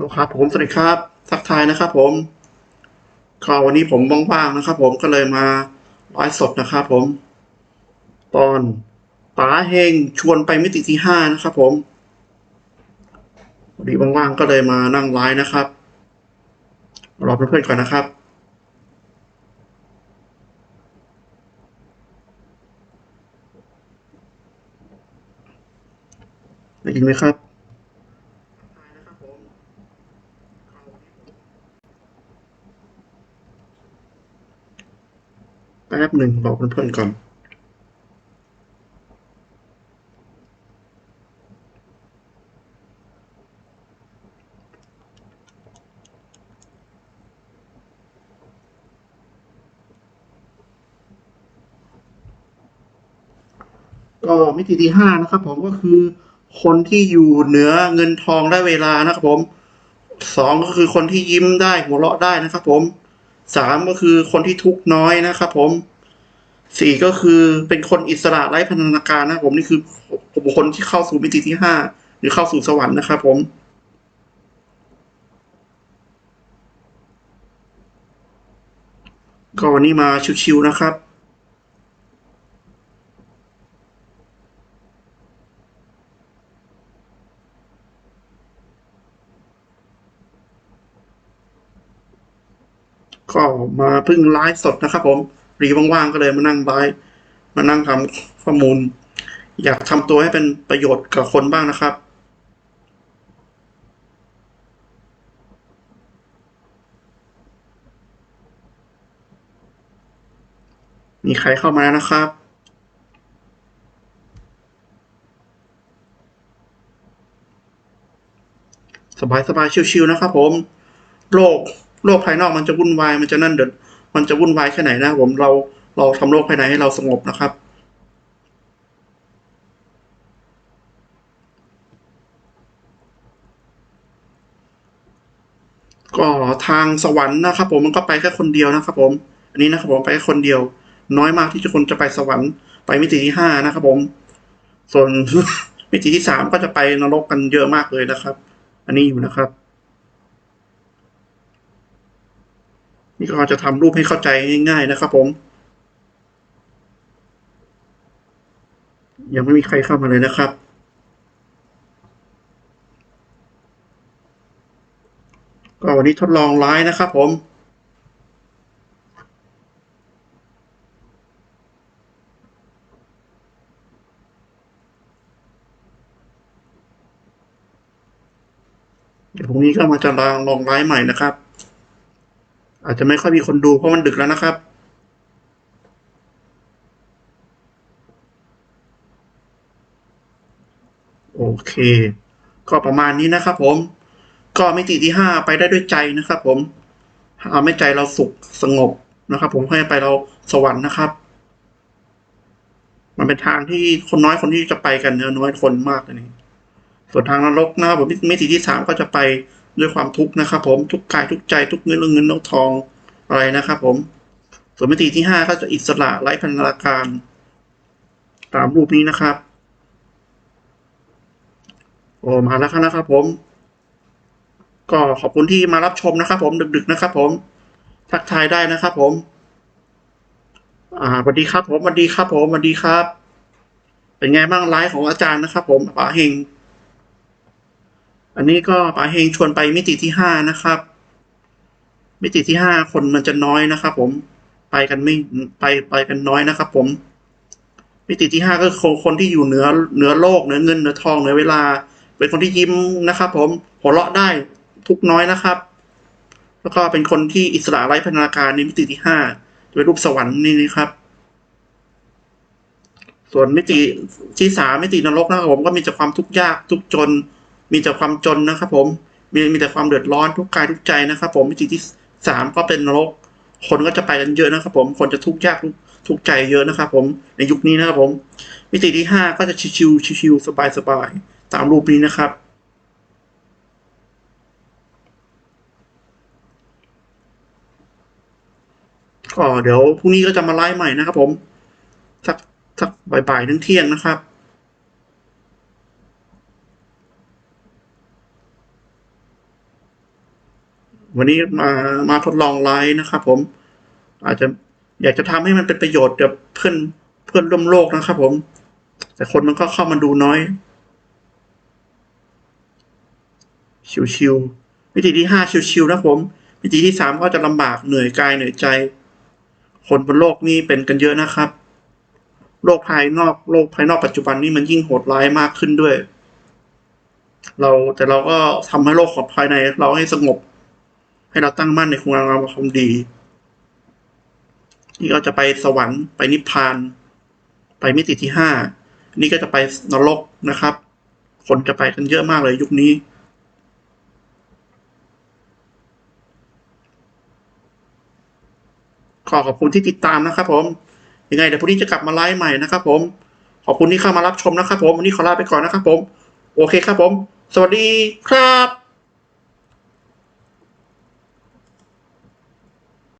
ลครับผมสวัสดีครับทักทายนะครับ ผมก็วันนี้ผมว่างๆนะครับ ผมก็เลยมาไลฟ์สดนะครับ ผม ตอนป๋าเฮงชวนไปมิติที่ห้านะครับ ผมวันนี้ว่างๆก็เลยมานั่งไลฟ์นะครับรอเพื่อนๆก่อนนะครับได้ยินไหมครับ ป๊บหนึ่งบอกเพื่อนๆก่อนก็มิติที่ห้านะครับ ผมก็คือคนที่อยู่เหนือเงินทองและเวลานะครับผมสองก็คือคนที่ยิ้มได้หัวเราะได้นะครับ ผมสามก็คือคนที่ทุกข์น้อยนะครับ ผม สี่ก็คือเป็นคนอิสระไร้พันธนาการนะครับผมนี่คือบุคคลที่เข้าสู่มิติที่ห้าหรือเข้าสู่สวรรค์นะครับผมก็วันนี้มาชิวๆนะครับ ก็มาพิ่งไลฟ์สดนะครับผม รีว่างๆก็เลยมานั่งไลฟ์มานั่งทำข้อมูล อยากทำตัวให้เป็นประโยชน์กับคนบ้างนะครับมีใครเข้ามาแล้วนะครับ สบายสบายๆชิวๆนะครับผม โลก โลกภายนอกมันจะวุ่นวาย มันจะนั่นเดือด มันจะวุ่นวายแค่ไหนนะผมเราเราทำโลกภายในให้เราสงบนะครับ ก็ทางสวรรค์นะครับ ผมมันก็ไปแค่คนเดียวนะครับ ผม อันนี้นะครับผมไปแค่คนเดียว น้อยมากที่จะคนจะไปสวรรค์ไปมิติที่ห้านะครับ ผม ส่วนมิติที่สามก็จะไปนรกกันเยอะมากเลยนะครับ อันนี้อยู่นะครับ นี่ก็จะทำรูปให้เข้าใจง่าย ๆ นะครับ ผม ยังไม่มีใครเข้ามาเลยนะครับ ก็วันนี้ทดลองไลฟ์นะครับ ผมเดี๋ยวพรุ่งนี้ก็มาจะลองลองไลฟ์ใหม่นะครับ อาจจะไม่ค่อยมีคนดูเพราะมันดึกแล้วนะครับ โอเค ก็ประมาณนี้นะครับผม ก็มิติที่ห้าไปได้ด้วยใจนะครับ ผมเอาไม่ใจเราสุขสงบนะครับ ผมให้ไปเราสวรรค์นะครับ มันเป็นทางที่คนน้อยคนที่จะไปกันเนื้อน้อยคนมากเลยนี่ส่วนทางนรกนะครับผมมิติที่สามก็จะไป ด้วยความทุกข์นะครับผมทุกกายทุกใจทุกเงินเงินทองอะไรนะครับผมส่วนมิติที่ห้าก็จะอิสระไร้พันธนาการ ตามรูปนี้นะครับโอ้มาแล้วครับนะครับผม ก็ขอบคุณที่มารับชมนะครับ ผมดึกๆนะครับ ผมทักทายได้นะครับ ผม อ่าสวัสดีครับ ผมสวัสดีครับ ผมสวัสดีครับ เป็นไงบ้างไลฟ์ของอาจารย์นะครับ ผมป๋าเฮง อันนี้ก็ป๋าเฮงชวนไปมิติที่ห้านะครับ มิติที่ห้าคนมันจะน้อยนะครับ ผมไปกันไม่ไปไปกันน้อยนะครับ ผม มิติที่ห้าก็คือคนที่อยู่เหนือเหนือโลกเหนือเงินเหนือทองเหนือเวลา เป็นคนที่ยิ้มนะครับ ผมหัวเราะได้ทุกน้อยนะครับ แล้วก็เป็นคนที่อิสระไร้พันธนาการในมิติที่ห้าจะเป็นรูปสวรรค์นี่นะครับ ส่วนมิติที่สามมิตินรกนะครับผมก็มีแต่ความทุกข์ยากทุกจน มีแต่ความจนนะครับผมมีมีแต่ความเดือดร้อนทุกกายทุกใจนะครับ ผมมิติที่สามก็เป็นนรก คนก็จะไปกันเยอะนะครับ ผมคนจะทุกข์ยากทุกข์ใจเยอะนะครับ ผมในยุคนี้นะครับผมมิติที่ห้าก็จะชิวๆชิวๆสบายๆตามรูปนี้นะครับก็เดี๋ยวพรุ่งนี้ก็จะมาไลฟ์ใหม่นะครับผม สักสักบ่ายๆถึงเที่ยงนะครับ วันนี้มามาทดลองไลฟ์นะครับผม อาจจะอยากจะทำให้มันเป็นประโยชน์กับเพื่อนเพื่อนร่วมโลกนะครับผม แต่คนมันก็เข้ามาดูน้อย ชิวๆวิธีที่ห้าชิวๆนะผม วิธีที่สามก็จะลำบากเหนื่อยกายเหนื่อยใจ คนบนโลกนี้เป็นกันเยอะนะครับ โลกภายนอกโลกภายนอกปัจจุบันนี้มันยิ่งโหดร้ายมากขึ้นด้วย เราแต่เราก็ทำให้โลกของภายในเราให้สงบ ให้เราตั้งมั่นในคุณงามความดีนี่ก็จะไปสวรรค์ไปนิพพาน ไปมิติที่ห้านี่ก็จะไปนรกนะครับ คนจะไปกันเยอะมากเลยยุคนี้ ขอขอบคุณที่ติดตามนะครับ ผมยังไงเดี๋ยวพรุ่งนี้จะกลับมาไลฟ์ใหม่นะครับ ผม ขอบคุณที่เข้ามารับชมนะครับ ผมวันนี้ขอลาไปก่อนนะครับ ผม โอเคครับผม สวัสดีครับ